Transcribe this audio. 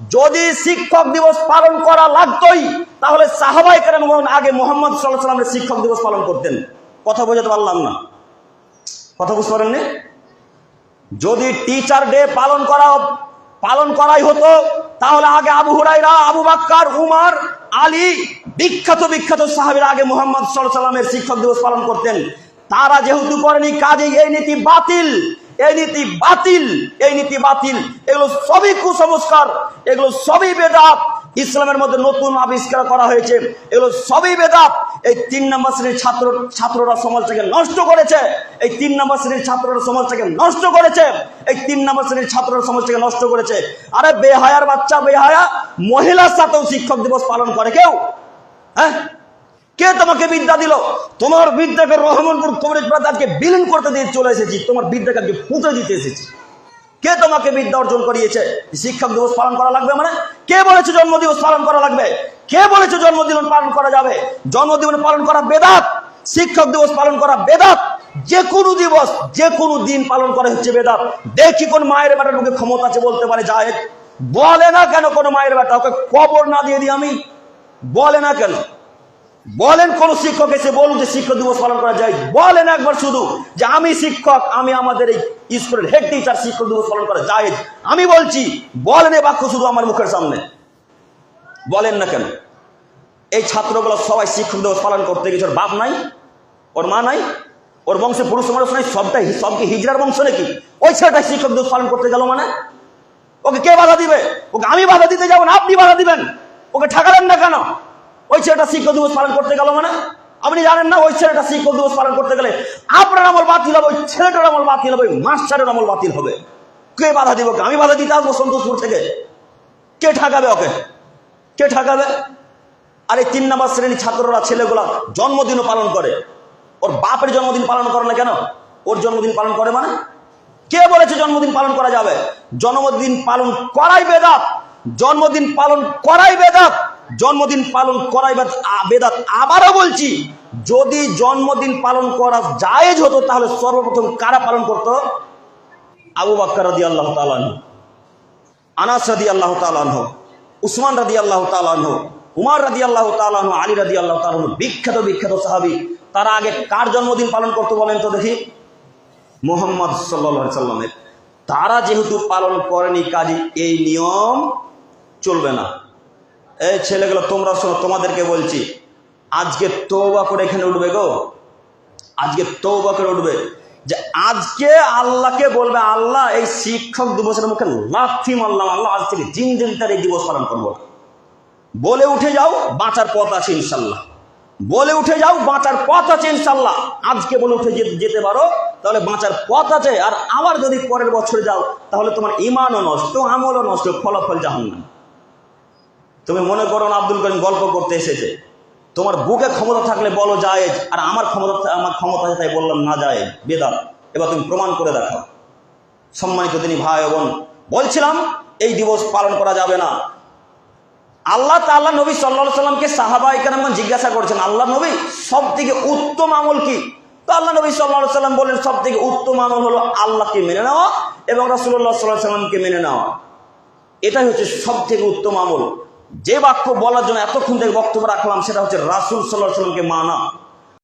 যদি শিক্ষক দিবস পালন করা লাগতোই, তাহলে সাহাবাই কেন আগে মোহাম্মদ সাল্লাহ সাল্লামের শিক্ষক দিবস পালন করতেন। কথা বোঝাতে পারলাম না। কথা বুঝতে পারেননি? যদি টিচার ডে পালন করা, পালন করাই হতো, তাহলে আগে আবু হুরাইরা আবু বাক্কার, উমার, আলী, বিখ্যাত বিখ্যাত সাহাবের আগে মোহাম্মদ সাল্লাহ সাল্লামের শিক্ষক দিবস পালন করতেন। তারা যেহেতু করেনি কাজে এই নীতি বাতিল। এই নীতি বাতিল, এই নীতি বাতিল। এগুলো সবই কুসংস্কার, এগুলো সবই বেদাত। ইসলামের মধ্যে নতুন আবিষ্কার করা হয়েছে। এগুলো সবই বেদাত। এই তিন নম্বর শ্রেণির ছাত্র, ছাত্ররা সমাজটাকে নষ্ট করেছে। এই তিন নম্বর শ্রেণির ছাত্ররা সমাজটাকে নষ্ট করেছে। এই তিন নম্বর শ্রেণির ছাত্ররা সমাজটাকে নষ্ট করেছে। আরে বেহায়ার বাচ্চা, বেহায়া, মহিলার সাথেও শিক্ষক দিবস পালন করে কেউ? হ্যাঁ? কে তোমাকে বিদ্যা দিল? তোমার বিদ্যাকে রহমানপুর কবরেজ আজকে বিলীন করতে দিয়ে চলে এসেছি, তোমার বিদ্যাকে আজকে ফুটে দিতে এসেছি। কে তোমাকে বিদ্যা অর্জন করিয়েছে? শিক্ষক দিবস পালন করা লাগবে মানে? কে বলেছে জন্মদিবস পালন করা লাগবে? কে বলেছে জন্মদিন পালন করা যাবে? জন্মদিন পালন করা বেদাত। শিক্ষক দিবস পালন করা বেদাত। যে কোনো দিবস, যে কোনো দিন পালন করা হচ্ছে বেদাত। দেখি কোন মায়ের বেটার মুখে ক্ষমতা আছে বলতে পারে যায় বলে না কেন কোনো মায়ের বেটা ওকে কবর না দিয়ে দিই আমি। বলে না কেন? বলেন কোন শিক্ষক এসে বলুন যে শিক্ষক দিবস পালন করা যায়। বলেন একবার শুধু যে আমি শিক্ষক, আমি আমাদের এই স্কুলের হেড টিচার শিক্ষক দিবস পালন করা যায়। আমি বলছি, বলেন এ বাক্য শুধু আমার মুখের সামনে। বলেন না কেন? এই ছাত্রগুলো সবাই শিক্ষক দিবস পালন করতে গেছে, ওর বাপ নাই, ওর মা নাই, ওর বংশে পুরুষ মানুষ নাই, সবটাই সবকে হিজড়ার বংশ নাকি? ওই ছেলেটাই শিক্ষক দিবস পালন করতে গেল মানে? ওকে কে বাধা দিবে? ওকে আমি বাধা দিতে যাব না, আপনি বাধা দিবেন। ওকে ঠেকালেন না কেন? ওই ছেলেটা শিক্ষক দিবস পালন করতে গেল মানে? আপনি জানেন না ওই ছেলেটা শিক্ষক দিবস পালন করতে গেলে আপনার আমল বাতিল হবে, ওই ছেলেটার আমল বাতিল হবে, ওই মাস্টারের আমল বাতিল হবে। কে বাধা দিব? আমি বাধা দিতে আসব সন্তোষপুর থেকে। কে ঠাকাবে ওকে? কে ঠাকাবে? আর এই তিন নম্বর শ্রেণির ছাত্ররা, ছেলেগুলা জন্মদিনও পালন করে। ওর বাপের জন্মদিন পালন করে না কেন? ওর জন্মদিন পালন করে মানে? কে বলেছে জন্মদিন পালন করা যাবে? জন্মদিন পালন করাই বেদাত। জন্মদিন পালন করাই বেদাত। জন্মদিন পালন করাই বেদাত- আবারও বলছি, যদি জন্মদিন পালন করা জায়েজ হতো, তাহলে সর্বপ্রথম কারা পালন করতো? আবু বাক্কর রাদি আল্লাহ তালানহ আনাস রাদি আল্লাহ তালানহ উসমান রাদি আল্লাহ তালানহ উমার রাদি আল্লাহ তালানহ আলী রাদি আল্লাহ তালানহ বিখ্যাত বিখ্যাত সাহাবি, তারা আগে কার জন্মদিন পালন করতো বলেন তো দেখি? মোহাম্মদ সাল্লা সাল্লামের। তারা যেহেতু পালন করেনি, কাজে এই নিয়ম চলবে না। এই ছেলেগুলো, তোমরা শোনো, তোমাদেরকে বলছি। আজকে তৌবা করে এখানে উঠবে গো। আজকে তৌবা করে উঠবে। যে আজকে আল্লাহকে বলবে, আল্লাহ, এই শিক্ষক দিবসের মুখে লাথি মারলাম, আল্লাহ আজ থেকে দিন তার এই দিবস পালন করব। বলে উঠে যাও, বাঁচার পথ আছে ইনশাল্লাহ। বলে উঠে যাও, বাঁচার পথ আছে ইনশাল্লাহ। আজকে বলে উঠে যেতে পারো, তাহলে বাঁচার পথ আছে। আর আবার যদি পরের বছর যাও, তাহলে তোমার ইমানও নষ্ট, আমলও নষ্ট, ফলাফল জাহান্নাম। তুমি মনে করো না আব্দুল করিম গল্প করতে এসেছে? তোমার বুকে ক্ষমতা থাকলে বলো যায় আর আমার ক্ষমতা আমার ক্ষমতা তাই বললাম না যায় বেদাত। এবার তুমি প্রমাণ করে দেখাও। সম্মানিত তিনি ভাই বোন, বলছিলাম এই দিবস পালন করা যাবে না। আল্লাহ তাল্লাহ নবী সাল্লা সাল্লামকে সাহাবা এখানে জিজ্ঞাসা করছেন, আল্লাহ নবী সব থেকে উত্তম আমল কি? তো আল্লাহ নবী সাল্লাহ সাল্লাম বললেন সব থেকে উত্তম আমল হলো আল্লাহকে মেনে নেওয়া এবং রাসুল্লাহ সাল্লাহ সাল্লামকে মেনে নেওয়া। এটাই হচ্ছে সব থেকে উত্তম আমল। যে বাক্য বলার জন্য এতক্ষণ থেকে বক্তব্য রাখলাম সেটা হচ্ছে রাসুল সাল্লাহ সাল্লামকে মানা।